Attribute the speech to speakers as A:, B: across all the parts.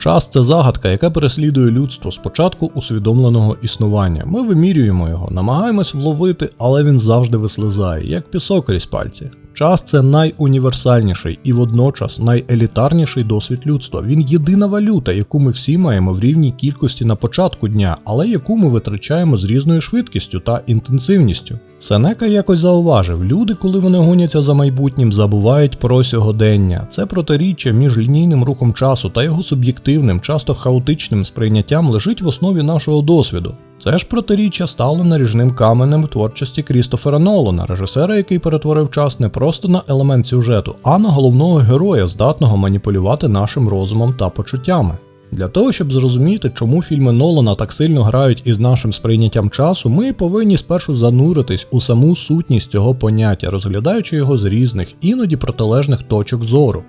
A: Час це загадка, яка переслідує людство з початку усвідомленого існування. Ми вимірюємо його, намагаємось вловити, але він завжди вислизає, як пісок крізь пальці. Час це найуніверсальніший і водночас найелітарніший досвід людства. Він єдина валюта, яку ми всі маємо в рівній кількості на початку дня, але яку ми витрачаємо з різною швидкістю та інтенсивністю. Сенека якось зауважив, люди, коли вони гоняться за майбутнім, забувають про сьогодення. Це протиріччя між лінійним рухом часу та його суб'єктивним, часто хаотичним сприйняттям лежить в основі нашого досвіду. Це ж протиріччя стало наріжним каменем творчості Крістофера Нолана, режисера, який перетворив час не просто на елемент сюжету, а на головного героя, здатного маніпулювати нашим розумом та почуттями. Для того, щоб зрозуміти, чому фільми Нолана так сильно грають із нашим сприйняттям часу, ми повинні спершу зануритись у саму сутність цього поняття, розглядаючи його з різних, іноді протилежних точок зору.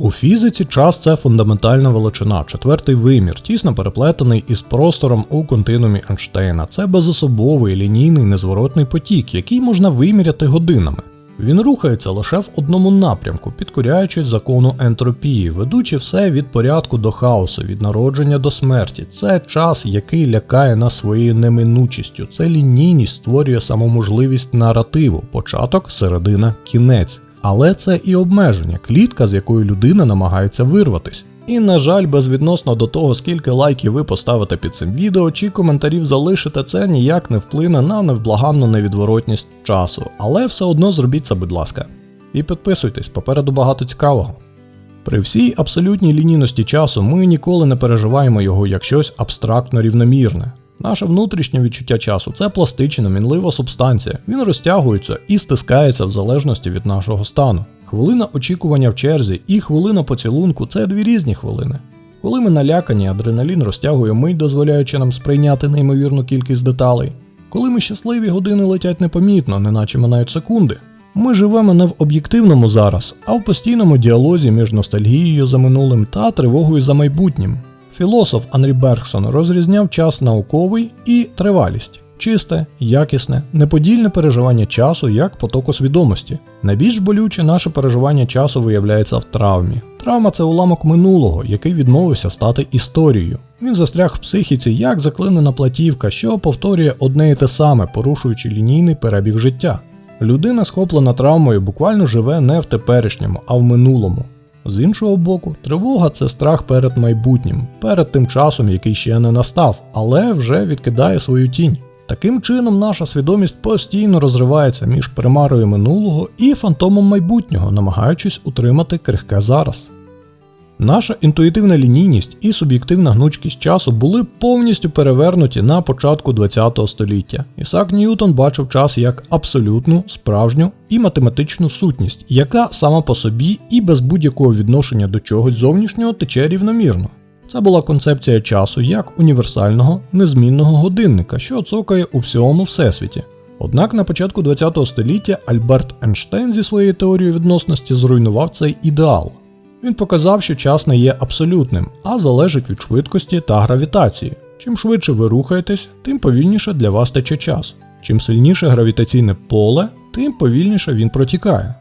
A: У фізиці час це фундаментальна величина, четвертий вимір, тісно переплетений із простором у континуумі Ейнштейна. Це безособовий лінійний незворотний потік, який можна виміряти годинами. Він рухається лише в одному напрямку, підкоряючись закону ентропії, ведучи все від порядку до хаосу, від народження до смерті. Це час, який лякає нас своєю неминучістю. Це лінійність створює самоможливість наративу, початок, середина, кінець. Але це і обмеження, клітка, з якої людина намагається вирватися. І, на жаль, безвідносно до того, скільки лайків ви поставите під цим відео чи коментарів залишите, це ніяк не вплине на невблаганну невідворотність часу. Але все одно зробіть це, будь ласка. І підписуйтесь, попереду багато цікавого. При всій абсолютній лінійності часу ми ніколи не переживаємо його як щось абстрактно рівномірне. Наше внутрішнє відчуття часу це пластична, мінлива субстанція. Він розтягується і стискається в залежності від нашого стану. Хвилина очікування в черзі і хвилина поцілунку це дві різні хвилини. Коли ми налякані, адреналін розтягує мить, дозволяючи нам сприйняти неймовірну кількість деталей. Коли ми щасливі, години летять непомітно, неначе минають секунди. Ми живемо не в об'єктивному зараз, а в постійному діалозі між ностальгією за минулим та тривогою за майбутнім. Філософ Анрі Бергсон розрізняв час науковий і тривалість чисте, якісне, неподільне переживання часу як потоку свідомості. Найбільш болюче наше переживання часу виявляється в травмі. Травма це уламок минулого, який відмовився стати історією. Він застряг в психіці як заклинена платівка, що повторює одне і те саме, порушуючи лінійний перебіг життя. Людина, схоплена травмою, буквально живе не в теперішньому, а в минулому. З іншого боку, тривога це страх перед майбутнім, перед тим часом, який ще не настав, але вже відкидає свою тінь. Таким чином, наша свідомість постійно розривається між примарою минулого і фантомом майбутнього, намагаючись утримати крихке зараз. Наша інтуїтивна лінійність і суб'єктивна гнучкість часу були повністю перевернуті на початку ХХ століття. Ісак Ньютон бачив час як абсолютну, справжню і математичну сутність, яка сама по собі і без будь-якого відношення до чогось зовнішнього тече рівномірно. Це була концепція часу як універсального, незмінного годинника, що цокає у всьому всесвіті. Однак на початку ХХ століття Альберт Ейнштейн зі своєю теорією відносності зруйнував цей ідеал. Він показав, що час не є абсолютним, а залежить від швидкості та гравітації. Чим швидше ви рухаєтесь, тим повільніше для вас тече час. Чим сильніше гравітаційне поле, тим повільніше він протікає.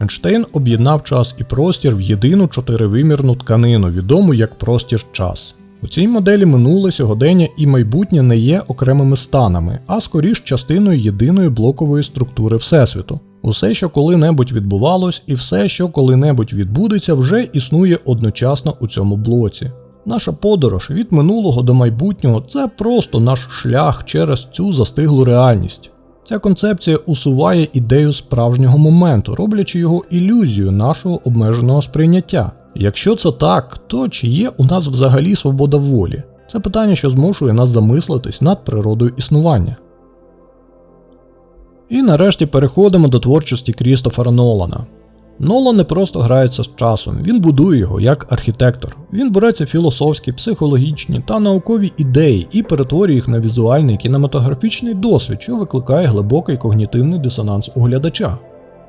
A: Ейнштейн об'єднав час і простір в єдину чотиривимірну тканину, відому як простір час. У цій моделі минуле сьогодення і майбутнє не є окремими станами, а скоріш частиною єдиної блокової структури Всесвіту. Усе, що коли-небудь відбувалось, і все, що коли-небудь відбудеться, вже існує одночасно у цьому блоці. Наша подорож від минулого до майбутнього це просто наш шлях через цю застиглу реальність. Ця концепція усуває ідею справжнього моменту, роблячи його ілюзію нашого обмеженого сприйняття. Якщо це так, то чи є у нас взагалі свобода волі? Це питання, що змушує нас замислитись над природою існування. І нарешті переходимо до творчості Крістофера Нолана. Нолан не просто грається з часом, він будує його як архітектор. Він береться філософські, психологічні та наукові ідеї і перетворює їх на візуальний кінематографічний досвід, що викликає глибокий когнітивний дисонанс у глядача.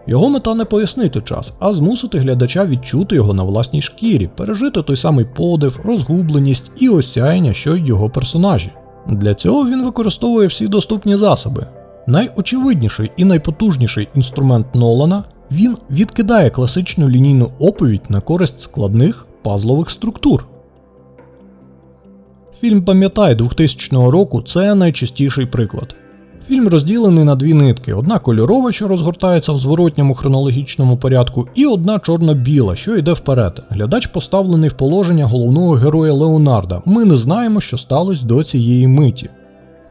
A: Його мета не пояснити час, а змусити глядача відчути його на власній шкірі, пережити той самий подив, розгубленість і осяяння, що й його персонажі. Для цього він використовує всі доступні засоби. Найочевидніший і найпотужніший інструмент Нолана він відкидає класичну лінійну оповідь на користь складних пазлових структур. Фільм Пам'ятай 2000 року це найчастіший приклад. Фільм розділений на дві нитки: одна кольорова, що розгортається в зворотньому хронологічному порядку, і одна чорно-біла, що йде вперед. Глядач поставлений в положення головного героя Леонарда. Ми не знаємо, що сталося до цієї миті.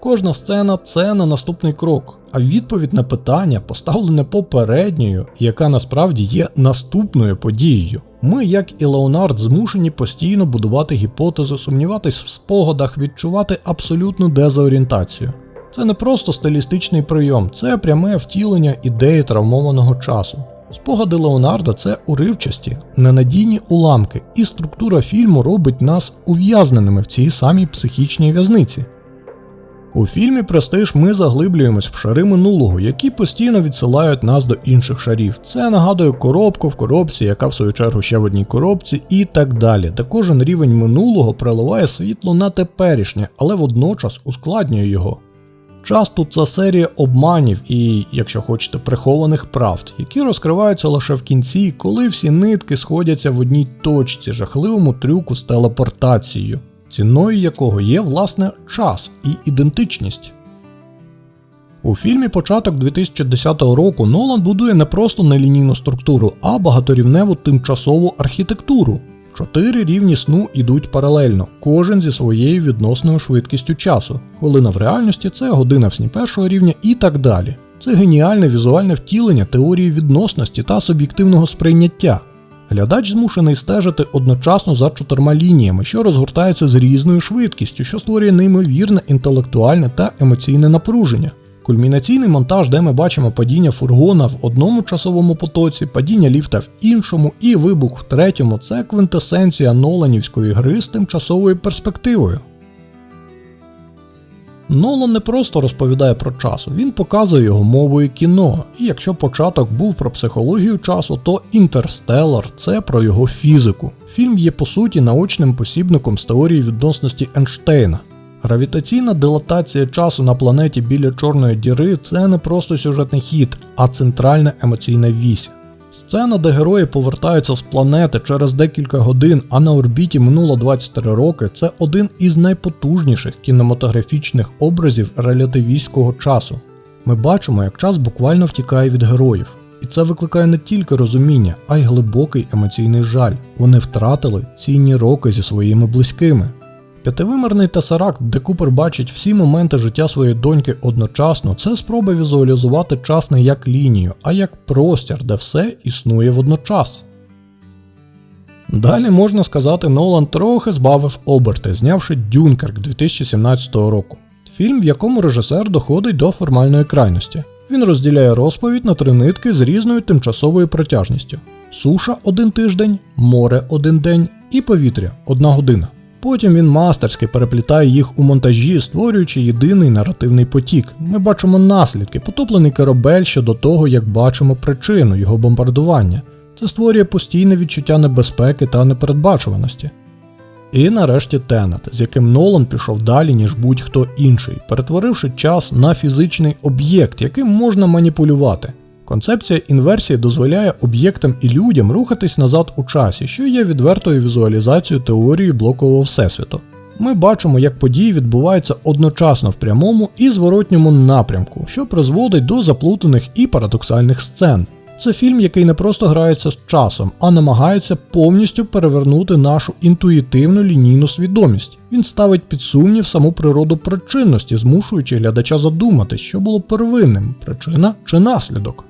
A: Кожна сцена це на наступний крок, а відповідь на питання поставлене попередньою, яка насправді є наступною подією. Ми, як і Леонард, змушені постійно будувати гіпотези, сумніватись в спогадах, відчувати абсолютну дезорієнтацію. Це не просто стилістичний прийом, це пряме втілення ідеї травмованого часу. Спогади Леонарда це уривчасті, ненадійні уламки, і структура фільму робить нас ув'язненими в цій самій психічній в'язниці. У фільмі Престиж ми заглиблюємось в шари минулого, які постійно відсилають нас до інших шарів. Це нагадує коробку в коробці, яка в свою чергу ще в одній коробці, і так далі, де кожен рівень минулого приливає світло на теперішнє, але водночас ускладнює його. Часто це серія обманів і, якщо хочете, прихованих правд, які розкриваються лише в кінці, коли всі нитки сходяться в одній точці, жахливому трюку з телепортацією, ціною якого є власне час і ідентичність. У фільмі початок 2010 року Нолан будує не просто нелінійну структуру, а багаторівневу тимчасову архітектуру. Чотири рівні сну йдуть паралельно, кожен зі своєю відносною швидкістю часу. Хвилина в реальності це година в сні першого рівня і так далі. Це геніальне візуальне втілення теорії відносності та суб'єктивного сприйняття. Глядач змушений стежити одночасно за чотирма лініями, що розгортаються з різною швидкістю, що створює неймовірне інтелектуальне та емоційне напруження. Кульмінаційний монтаж, де ми бачимо падіння фургона в одному часовому потоці, падіння ліфта в іншому і вибух в третьому це квинтесенція Ноланівської гри з тимчасовою перспективою. Нолан не просто розповідає про час, він показує його мовою кіно. І якщо початок був про психологію часу, то Інтерстеллар це про його фізику. Фільм є по суті наочним посібником з теорії відносності Ейнштейна. Гравітаційна дилатація часу на планеті біля Чорної діри це не просто сюжетний хід, а центральна емоційна вісь. Сцена, де герої повертаються з планети через декілька годин, а на орбіті минуло 23 роки, це один із найпотужніших кінематографічних образів релятивістського часу. Ми бачимо, як час буквально втікає від героїв. І це викликає не тільки розуміння, а й глибокий емоційний жаль. Вони втратили цінні роки зі своїми близькими. П'ятивимірний тесаракт, де Купер бачить всі моменти життя своєї доньки одночасно, це спроба візуалізувати час не як лінію, а як простір, де все існує водночас. Далі можна сказати, Нолан трохи збавив оберти, знявши Дюнкерк 2017 року. Фільм, в якому режисер доходить до формальної крайності. Він розділяє розповідь на три нитки з різною тимчасовою протяжністю: суша один тиждень, море один день і повітря одна година. Потім він мастерськи переплітає їх у монтажі, створюючи єдиний наративний потік. Ми бачимо наслідки, потоплений корабель щодо того, як бачимо причину його бомбардування. Це створює постійне відчуття небезпеки та непередбачуваності. І нарешті Тенет, з яким Нолан пішов далі, ніж будь-хто інший, перетворивши час на фізичний об'єкт, яким можна маніпулювати. Концепція інверсії дозволяє об'єктам і людям рухатись назад у часі, що є відвертою візуалізацією теорії блокового всесвіту. Ми бачимо, як події відбуваються одночасно в прямому і зворотньому напрямку, що призводить до заплутаних і парадоксальних сцен. Це фільм, який не просто грається з часом, а намагається повністю перевернути нашу інтуїтивну лінійну свідомість. Він ставить під сумнів саму природу причинності, змушуючи глядача задумати, що було первинним причина чи наслідок.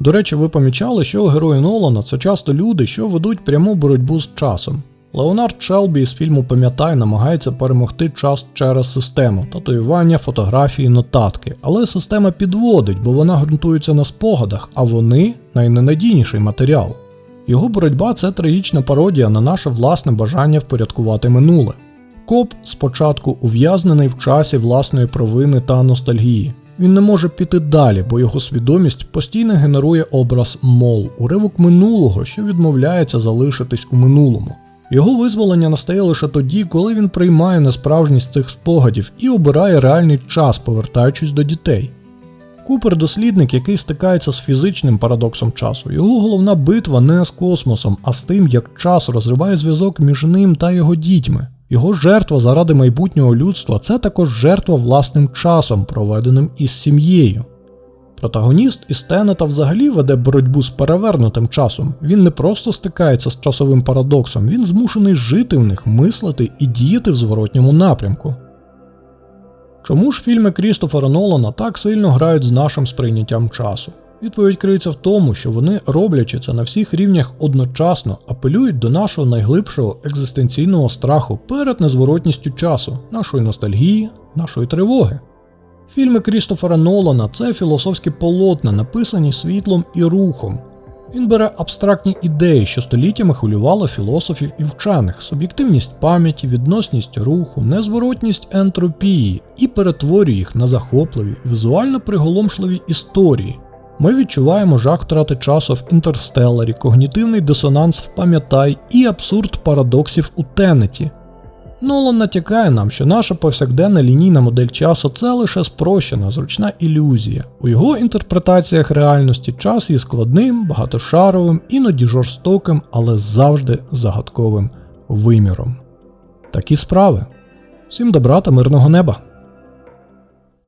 A: До речі, ви помічали, що герої Нолана це часто люди, що ведуть пряму боротьбу з часом. Леонард Челбі з фільму Пам'ятай намагається перемогти час через систему, татуювання, фотографії, нотатки. Але система підводить, бо вона ґрунтується на спогадах, а вони найненадійніший матеріал. Його боротьба це трагічна пародія на наше власне бажання впорядкувати минуле. Коп спочатку ув'язнений в часі власної провини та ностальгії. Він не може піти далі, бо його свідомість постійно генерує образ мол, уривок минулого, що відмовляється залишитись у минулому. Його визволення настає лише тоді, коли він приймає несправжність цих спогадів і обирає реальний час, повертаючись до дітей. Купер дослідник, який стикається з фізичним парадоксом часу. Його головна битва не з космосом, а з тим, як час розриває зв'язок між ним та його дітьми. Його жертва заради майбутнього людства це також жертва власним часом, проведеним із сім'єю. Протагоніст із Тенета взагалі веде боротьбу з перевернутим часом. Він не просто стикається з часовим парадоксом, він змушений жити в них, мислити і діяти в зворотньому напрямку. Чому ж фільми Крістофера Нолана так сильно грають з нашим сприйняттям часу? Відповідь криється в тому, що вони, роблячи це на всіх рівнях одночасно, апелюють до нашого найглибшого екзистенційного страху перед незворотністю часу, нашої ностальгії, нашої тривоги. Фільми Крістофера Нолана це філософські полотна, написані світлом і рухом. Він бере абстрактні ідеї, що століттями хвилювало філософів і вчених, суб'єктивність пам'яті, відносність руху, незворотність ентропії і перетворює їх на захопливі, візуально приголомшливі історії. Ми відчуваємо жах втрати часу в інтерстелларі, когнітивний дисонанс в пам'ятай і абсурд парадоксів у Тенеті. Нолан натякає нам, що наша повсякденна лінійна модель часу це лише спрощена, зручна ілюзія. У його інтерпретаціях реальності час є складним, багатошаровим, іноді жорстоким, але завжди загадковим виміром. Такі справи. Всім добра та мирного неба!